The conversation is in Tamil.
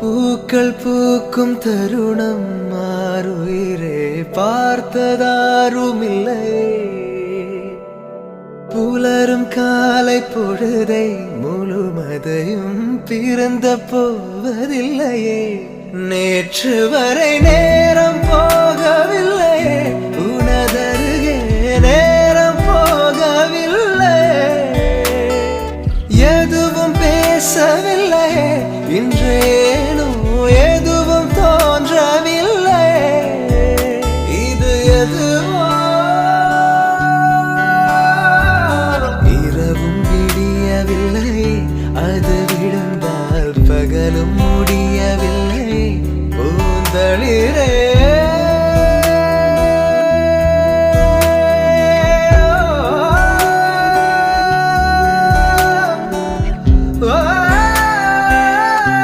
பூக்கள் பூக்கும் தருணம் மாறுயிரே பார்த்ததாருமில்லை. புலரும் காலை பொழுதை முழுமதையும் பிறந்த போவதில்லையே. நேற்று வரை நேரம் போகவில்லையே உனதருகே நேரம் போகவில்லை. எதுவும் எதுவோ இரவும் விடியவில்லை அது விழுந்தால் பகலும் முடியவில்லை. பூந்தளிர